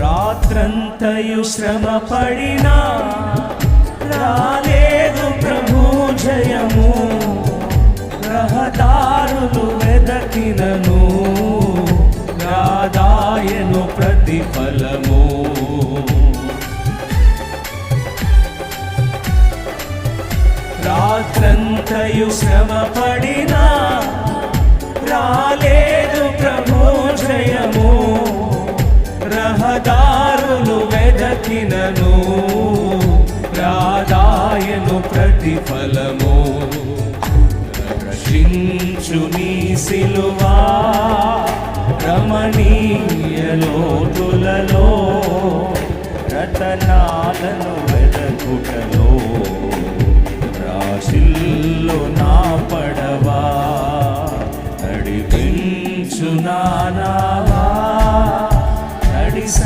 రాత్రంతయు శ్రమ పడినా రాలేదు ప్రభు జయము. రహదారులు వెదకినను రాదాయను ప్రతిఫలము. రాత్రంతయు శ్రమ పడినా దారులు వెదకినను రాదాయను ప్రతిఫలము. రక్షించు నీ సిలువా రమణీయ లోతులలో రతనాలను వెదకుటలో. రాశిల్లు నా పడవా నడిపించు నానా.